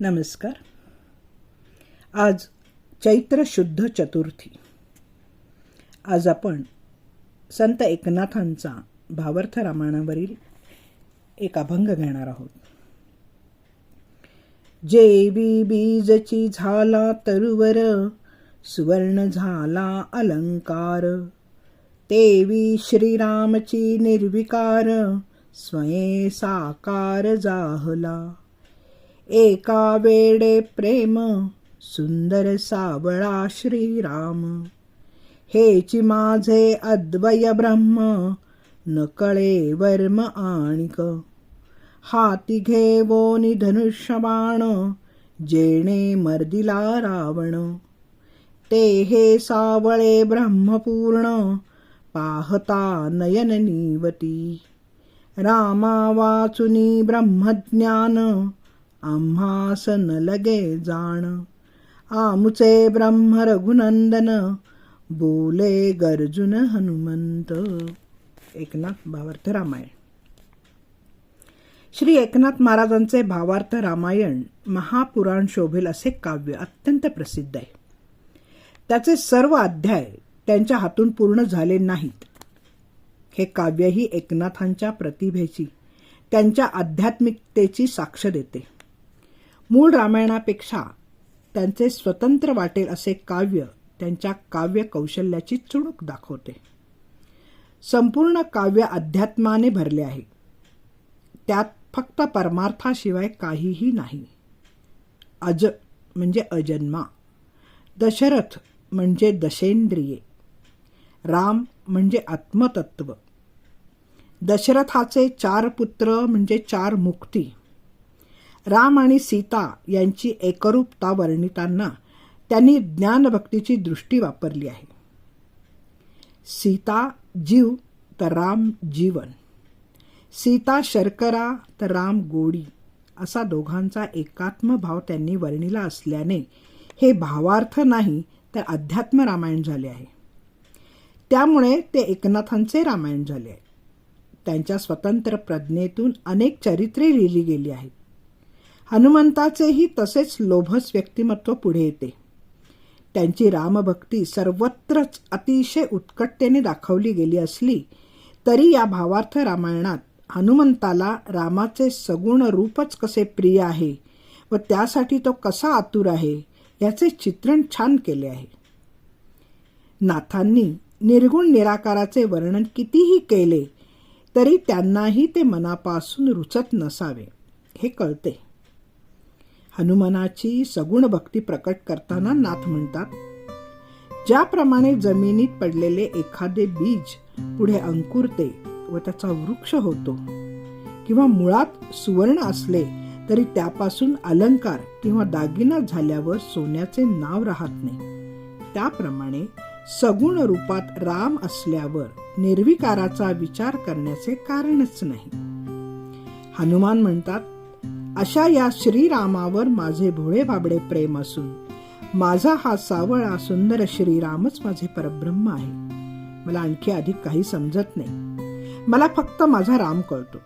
नमस्कार. आज चैत्र शुद्ध चतुर्थी. आज आपण संत एकनाथांचा भावार्थ रामायणावरील एक अभंग घेणार आहोत. जेवी बीजची झाला तरुवर सुवर्ण झाला अलंकार. तेवी श्रीरामची निर्विकार स्वये साकार जाहला. एका वेडे प्रेम सुंदर सावळा श्रीराम. हेची माझे अद्वय ब्रह्म नकळे वर्म आणिक. हाती घेवोनी धनुष्यबाण जेणे मर्दिला रावण. ते हे सावळे ब्रह्मपूर्ण पाहता नयन नीवती. रामा वाचुनी ब्रह्मज्ञान आम्हास न लगे जाण. आमुचे ब्रह्म रघुनंदन बोले गर्जुन हनुमंत. एकनाथ भावार्थ रामायण. श्री एकनाथ महाराजांचे भावार्थ रामायण महापुराण शोभेल असे काव्य अत्यंत प्रसिद्ध आहे. त्याचे सर्व अध्याय त्यांच्या हातून पूर्ण झाले नाहीत. हे काव्यही एकनाथांच्या प्रतिभेची त्यांच्या आध्यात्मिकतेची साक्ष देते. मूळ रामायणापेक्षा त्यांचे स्वतंत्र वाटेल असे काव्य त्यांच्या काव्य कौशल्याची चुणूक दाखवते. संपूर्ण काव्य अध्यात्माने भरले आहे. त्यात फक्त परमार्थाशिवाय काहीही नाही. अज म्हणजे अजन्मा. दशरथ म्हणजे दशेंद्रिये. राम म्हणजे आत्मतत्व. दशरथाचे चार पुत्र म्हणजे चार मुक्ती. राम आणि सीता यांची एकरूपता वर्णितांना त्यांनी ज्ञानभक्तीची दृष्टी वापरली आहे. सीता जीव तर राम जीवन. सीता शर्करा तर राम गोडी असा दोघांचा एकात्म भाव त्यांनी वर्णिला असल्याने हे भावार्थ नाही तर अध्यात्म रामायण झाले आहे. त्यामुळे ते एकनाथांचे रामायण झाले आहे. त्यांच्या स्वतंत्र प्रज्ञेतून अनेक चरित्रे लिहिली गेली आहेत. हनुमंताचेही तसेच लोभस व्यक्तिमत्व पुढे येते. त्यांची रामभक्ती सर्वत्रच अतिशय उत्कटतेने दाखवली गेली असली तरी या भावार्थ रामायणात हनुमंताला रामाचे सगुण रूपच कसे प्रिय आहे व त्यासाठी तो कसा आतुर आहे याचे चित्रण छान केले आहे. नाथांनी निर्गुण निराकाराचे वर्णन कितीही केले तरी त्यांनाही ते मनापासून रुचत नसावे हे कळते. हनुमानाची सगुण भक्ती प्रकट करताना नाथ म्हणतात ज्याप्रमाणे जमिनीत पडलेले एखादे बीज पुढे अंकुरते व त्याचा वृक्ष होतो किंवा मुळात सुवर्ण असले तरी त्यापासून अलंकार किंवा दागिना झाल्यावर सोन्याचे नाव राहत नाही. त्याप्रमाणे सगुण रूपात राम असल्यावर निर्विकाराचा विचार करण्याचे कारणच नाही. हनुमान म्हणतात अशा या श्रीरामावर माझे भोळे बाबडे प्रेम असून माझा हा सावळा सुंदर श्रीरामच माझे परब्रह्म आहे. मला आणखी अधिक काही समजत नाही. मला फक्त माझा राम कळतो.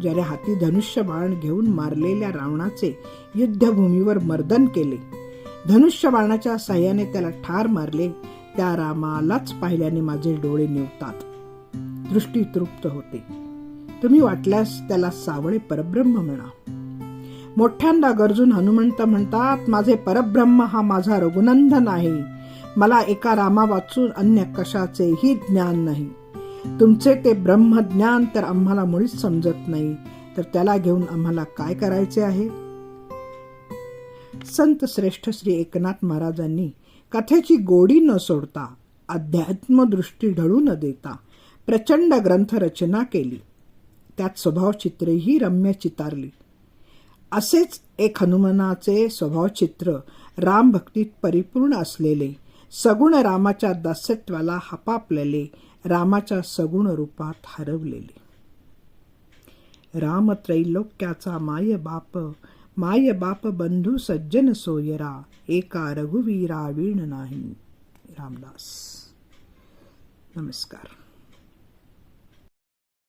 ज्याने हाती धनुष्य बाण घेऊन मारलेल्या रावणाचे युद्धभूमीवर मर्दन केले. धनुष्य बाणाच्या साह्याने त्याला ठार मारले त्या रामालाच पाहिल्याने माझे डोळे निवतात. दृष्टी तृप्त होते. तुम्ही वाटल्यास त्याला सावळे परब्रह्म म्हणा. मोठ्यांदा गरजून हनुमंत म्हणतात माझे परब्रह्म हा माझा रघुनंदन आहे. मला एका रामा वाचून अन्य कशाचेही ज्ञान नाही. तुमचे ते ब्रह्मज्ञान तर आम्हाला मुळीच समजत नाही. तर त्याला घेऊन आम्हाला काय करायचे आहे? संत श्रेष्ठ श्री एकनाथ महाराजांनी कथेची गोडी न सोडता अध्यात्मदृष्टी ढळू न देता प्रचंड ग्रंथरचना केली. त्यात स्वभावचित्रेही रम्य चितारली. असेच एक हनुमानाचे स्वभावचित्र रामभक्तीत परिपूर्ण असलेले सगुण रामाच्या दास्यत्वाला हपापलेले रामाच्या सगुण रूपात हरवलेले. राम त्रैलोक्याचा माय बाप माय बाप बंधू सज्जन सोयरा एका रघुवीरा वीण नाही. रामदास. नमस्कार.